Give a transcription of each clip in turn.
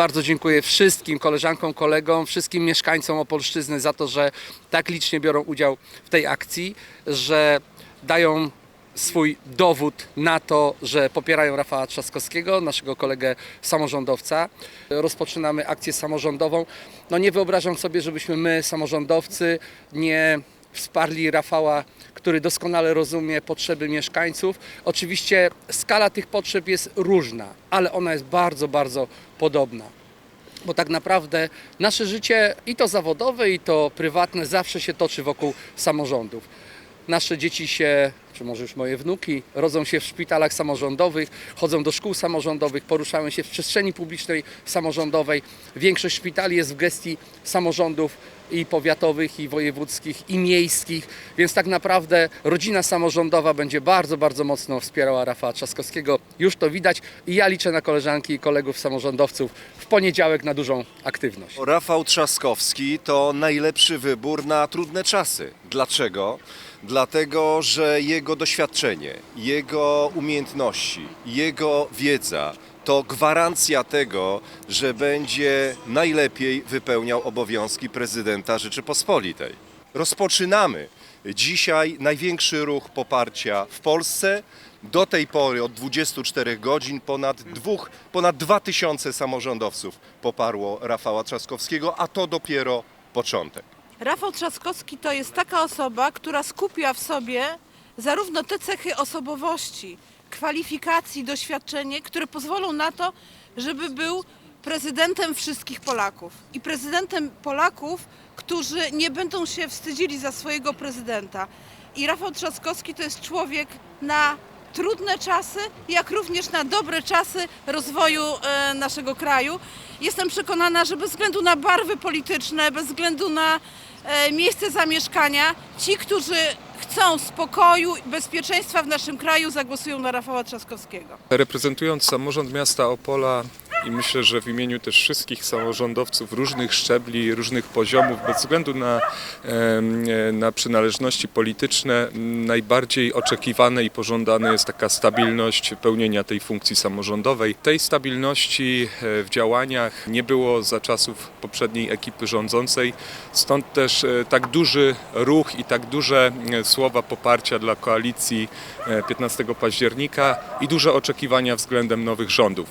bardzo dziękuję wszystkim koleżankom, kolegom, wszystkim mieszkańcom Opolszczyzny za to, że tak licznie biorą udział w tej akcji, że dają swój dowód na to, że popierają Rafała Trzaskowskiego, naszego kolegę samorządowca. Rozpoczynamy akcję samorządową. No nie wyobrażam sobie, żebyśmy my, samorządowcy, nie wsparli Rafała, który doskonale rozumie potrzeby mieszkańców. Oczywiście skala tych potrzeb jest różna, ale ona jest bardzo, bardzo podobna bo tak naprawdę nasze życie i to zawodowe, i to prywatne zawsze się toczy wokół samorządów. Nasze dzieci się, czy może już moje wnuki, rodzą się w szpitalach samorządowych, chodzą do szkół samorządowych, poruszają się w przestrzeni publicznej samorządowej. Większość szpitali jest w gestii samorządów i powiatowych, i wojewódzkich, i miejskich, więc tak naprawdę rodzina samorządowa będzie bardzo, bardzo mocno wspierała Rafała Trzaskowskiego. Już to widać i ja liczę na koleżanki i kolegów samorządowców w poniedziałek na dużą aktywność. Rafał Trzaskowski to najlepszy wybór na trudne czasy. Dlaczego? Dlatego, że jego doświadczenie, jego umiejętności, jego wiedza to gwarancja tego, że będzie najlepiej wypełniał obowiązki prezydenta Rzeczypospolitej. Rozpoczynamy dzisiaj największy ruch poparcia w Polsce. Do tej pory od 24 godzin ponad, dwóch, ponad 2000 samorządowców poparło Rafała Trzaskowskiego, a to dopiero początek. Rafał Trzaskowski to jest taka osoba, która skupia w sobie zarówno te cechy osobowości, kwalifikacji, doświadczenie, które pozwolą na to, żeby był prezydentem wszystkich Polaków. I prezydentem Polaków, którzy nie będą się wstydzili za swojego prezydenta. I Rafał Trzaskowski to jest człowiek na trudne czasy, jak również na dobre czasy rozwoju e, naszego kraju. Jestem przekonana, że bez względu na barwy polityczne, bez względu na e, miejsce zamieszkania, ci, którzy chcą spokoju i bezpieczeństwa w naszym kraju, zagłosują na Rafała Trzaskowskiego. Reprezentując samorząd miasta Opola i myślę, że w imieniu też wszystkich samorządowców różnych szczebli, różnych poziomów, bez względu na, e, na przynależności polityczne, najbardziej oczekiwane i pożądane jest taka stabilność pełnienia tej funkcji samorządowej. Tej stabilności e, w działaniach nie było za czasów poprzedniej ekipy rządzącej, stąd też e, tak duży ruch i tak duże słowa poparcia dla koalicji e, 15 października i duże oczekiwania względem nowych rządów.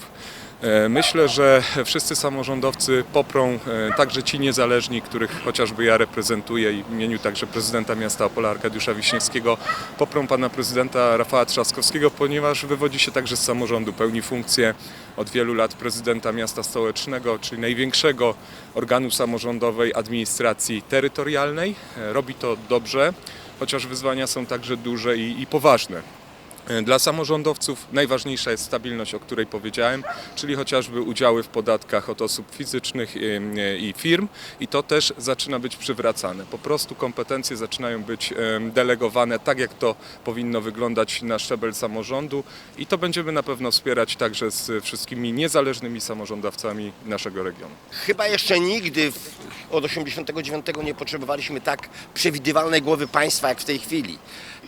E, Myślę, że wszyscy samorządowcy poprą, e, także ci niezależni, których chociażby ja reprezentuję i w imieniu także prezydenta miasta Opola Arkadiusza Wiśniewskiego, poprą pana prezydenta Rafała Trzaskowskiego, ponieważ wywodzi się także z samorządu, pełni funkcję od wielu lat prezydenta miasta stołecznego, czyli największego organu samorządowej administracji terytorialnej. E, Robi to dobrze, chociaż wyzwania są także duże i, i poważne. Dla samorządowców najważniejsza jest stabilność, o której powiedziałem, czyli chociażby udziały w podatkach od osób fizycznych i, i firm i to też zaczyna być przywracane. Po prostu kompetencje zaczynają być delegowane tak, jak to powinno wyglądać na szczebel samorządu i to będziemy na pewno wspierać także z wszystkimi niezależnymi samorządowcami naszego regionu. Chyba jeszcze nigdy w, od 89 nie potrzebowaliśmy tak przewidywalnej głowy państwa jak w tej chwili.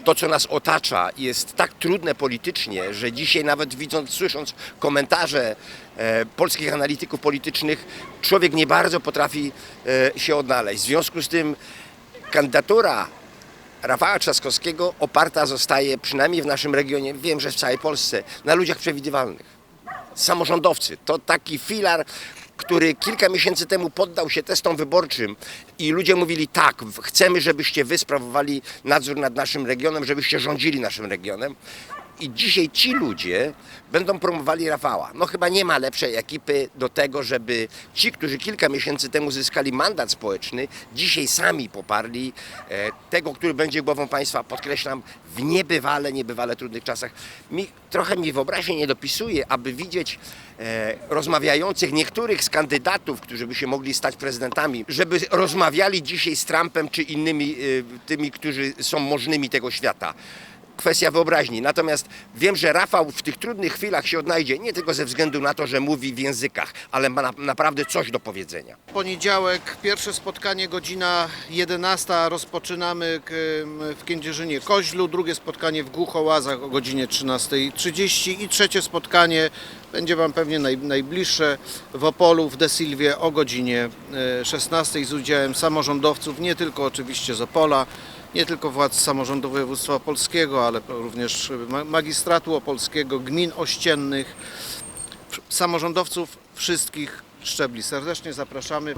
To, co nas otacza, jest tak trudne politycznie, że dzisiaj nawet widząc, słysząc komentarze e, polskich analityków politycznych, człowiek nie bardzo potrafi e, się odnaleźć. W związku z tym kandydatura Rafała Trzaskowskiego oparta zostaje, przynajmniej w naszym regionie, wiem, że w całej Polsce, na ludziach przewidywalnych samorządowcy. To taki filar, który kilka miesięcy temu poddał się testom wyborczym i ludzie mówili tak, chcemy, żebyście wy sprawowali nadzór nad naszym regionem, żebyście rządzili naszym regionem. I dzisiaj ci ludzie będą promowali Rafała. No chyba nie ma lepszej ekipy do tego, żeby ci, którzy kilka miesięcy temu zyskali mandat społeczny, dzisiaj sami poparli e, tego, który będzie głową państwa, podkreślam, w niebywale, niebywale trudnych czasach. Mi, trochę mi wyobraźnie nie dopisuje, aby widzieć e, rozmawiających niektórych z kandydatów, którzy by się mogli stać prezydentami, żeby rozmawiali dzisiaj z Trumpem czy innymi e, tymi, którzy są możnymi tego świata kwestia wyobraźni. Natomiast wiem, że Rafał w tych trudnych chwilach się odnajdzie nie tylko ze względu na to, że mówi w językach, ale ma na, naprawdę coś do powiedzenia. Poniedziałek, pierwsze spotkanie, godzina 11. Rozpoczynamy w Kędzierzynie Koźlu, drugie spotkanie w Głuchołazach o godzinie 13.30 i trzecie spotkanie będzie Wam pewnie naj, najbliższe w Opolu, w Desilwie o godzinie e, 16 z udziałem samorządowców, nie tylko oczywiście z Opola, nie tylko władz samorządu województwa opolskiego, ale również ma- magistratu opolskiego, gmin ościennych, samorządowców wszystkich szczebli. Serdecznie zapraszamy.